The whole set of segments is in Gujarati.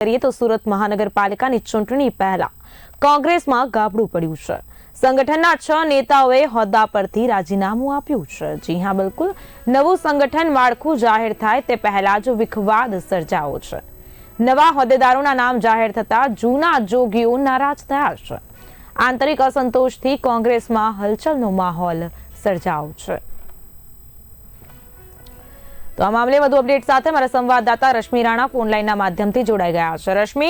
કરીએ તો સુરત મહાનગરપાલિકાની ચૂંટણી પહેલા કોંગ્રેસમાં ગાબડું પડ્યું છે. સંગઠનના છ નેતાઓએ હોદ્દા પરથી રાજીનામું આપ્યું છે. જી હા, બિલકુલ. નવું સંગઠન માળખું જાહેર થાય તે પહેલા જ વિખવાદ સર્જાયો છે. નવા હોદ્દેદારોના નામ જાહેર થતા જૂના જોગીઓ નારાજ થયા છે. આંતરિક અસંતોષથી કોંગ્રેસમાં હલચલનો માહોલ સર્જાયો છે. તો આ મામલે વધુ અપડેટ સાથે મારા સંવાદદાતા રશ્મિ રાણા ફોનલાઈનના માધ્યમથી જોડાઈ ગયા છે. રશ્મિ,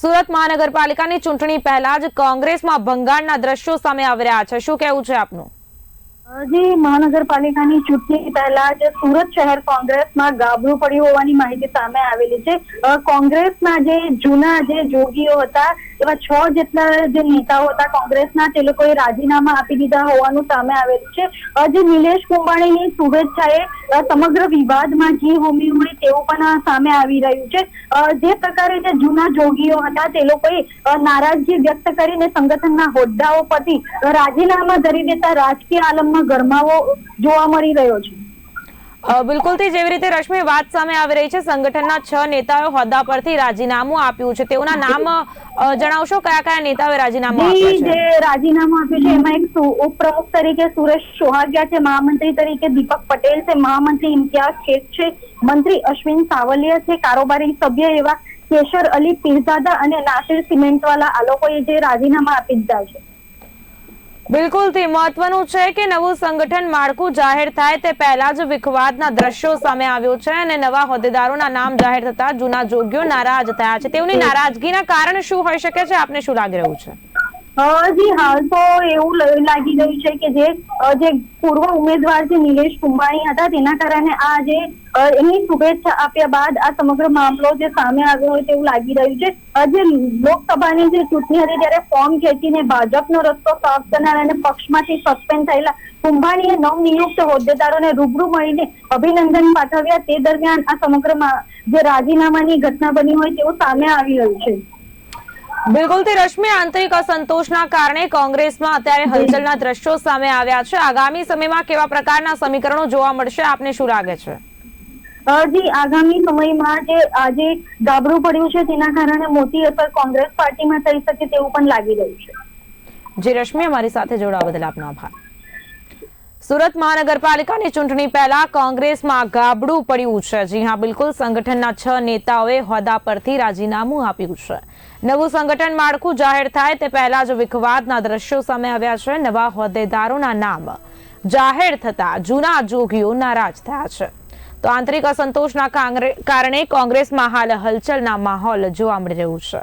સુરત મહાનગરપાલિકાની ચૂંટણી પહેલા જ કોંગ્રેસમાં ભંગાણના દ્રશ્યો સામે આવી રહ્યા છે. શું કહેવું છે આપનું? જે મહાનગરપાલિકાની ચૂંટણી પહેલા જ સુરત શહેર કોંગ્રેસમાં ગાબડું પડ્યું હોવાની માહિતી સામે આવેલી છે. કોંગ્રેસના જે જૂના જે જોગીઓ હતા, એવા છ જેટલા જે નેતાઓ હતા, કોંગ્રેસના તે લોકોએ રાજીનામા આપી દીધા હોવાનું સામે આવેલું છે. જે નિલેશ કુંભાણીની શુભેચ્છાએ સમગ્ર વિવાદમાં જી હોમી હોય તેવું પણ સામે આવી રહ્યું છે. જે પ્રકારે જે જૂના જોગીઓ હતા, તે લોકોએ નારાજગી વ્યક્ત કરીને સંગઠનના હોદ્દાઓ પરથી રાજીનામા ધરી દેતા રાજકીય આલમમાં ગરમાવો જોવા મળી રહ્યો છે. બિલકુલ બિલકુલથી જેવી રીતે રશ્મિ વાત સામે આવી રહી છે સંગઠનના છ નેતાઓ હોદ્દા પરથી રાજીનામું આપ્યું છે. તેઓના નામ જણાવશો? કયા કયા નેતાઓએ રાજીનામું આપ્યું છે? જે રાજીનામું આપ્યું છે એમાં એક ઉપપ્રમુખ તરીકે સુરેશ સોહાગિયા છે મહામંત્રી તરીકે દીપક પટેલ છે મહામંત્રી ઇમ્તિયાઝ શેખ છે મંત્રી અશ્વિન સાવલિયા છે કારોબારી સભ્ય એવા કેશર અલી પીરઝાદા અને નાસિર સિમેન્ટવાલા આ લોકોએ જે રાજીનામા આપી દીધા છે. બિલકુલથી મહત્વનું છે કે નવું સંગઠન માળખું જાહેર થાય તે પહેલા જ વિખવાદના દ્રશ્યો સામે આવ્યો છે અને નવા હોદ્દેદારોના નામ જાહેર થતા જૂના જોગીઓ નારાજ થયા છે. તેઓની નારાજગીના કારણ શું હોઈ શકે છે? આપને શું લાગી રહ્યું છે? જી હાલ તો એવું લાગી રહ્યું છે કે જે જે પૂર્વ ઉમેદવાર જે નિલેશ કુંભાણી હતા, તેના કારણે આ જે એમની શુભેચ્છા આપ્યા બાદ આ સમગ્ર મામલો જે સામે આવ્યો હોય તેવું લાગી રહ્યું છે. જે લોકસભાની જે ચૂંટણી હતી ત્યારે ફોર્મ ખેંચીને ભાજપનો રસ્તો સાફ કરનાર અને પક્ષમાંથી સસ્પેન્ડ થયેલા કુંભાણીએ નવનિયુક્ત હોદ્દેદારોને રૂબરૂ મળીને અભિનંદન પાઠવ્યા. તે દરમિયાન આ સમગ્ર જે રાજીનામાની ઘટના બની હોય તેવું સામે આવી રહ્યું છે. બિલકુલથી રશ્મિ આંતરિક અસંતોષના કારણે કોંગ્રેસમાં અત્યારે હલચલના દ્રશ્યો સામે આવ્યા છે. આગામી સમયમાં કેવા પ્રકારના સમીકરણો જોવા મળશે આપને શું લાગે છે? જી આગામી સમયમાં જે આજે ગાબડું પડ્યું છે તેના કારણે મોટી અસર કોંગ્રેસ પાર્ટીમાં થઈ શકે તેવું પણ લાગી રહ્યું છે. જે રશ્મિ અમારી સાથે જોડાવા બદલ આપનો આભાર. સુરત મહાનગરપાલિકાની ચૂંટણી પહેલા કોંગ્રેસમાં ગાબડું પડ્યું છે. જી હા, બિલકુલ. સંગઠનના છ નેતાઓએ હોદ્દા પરથી રાજીનામું આપ્યું છે. નવું સંગઠન માળખું જાહેર થાય તે પહેલા જ વિખવાદના દ્રશ્યો સામે આવ્યા છે. નવા હોદ્દેદારોના નામ જાહેર થતા જૂના જોગીઓ નારાજ થયા છે. તો આંતરિક અસંતોષના કારણે કોંગ્રેસમાં હાલ હલચલના માહોલ જોવા મળી રહ્યું છે.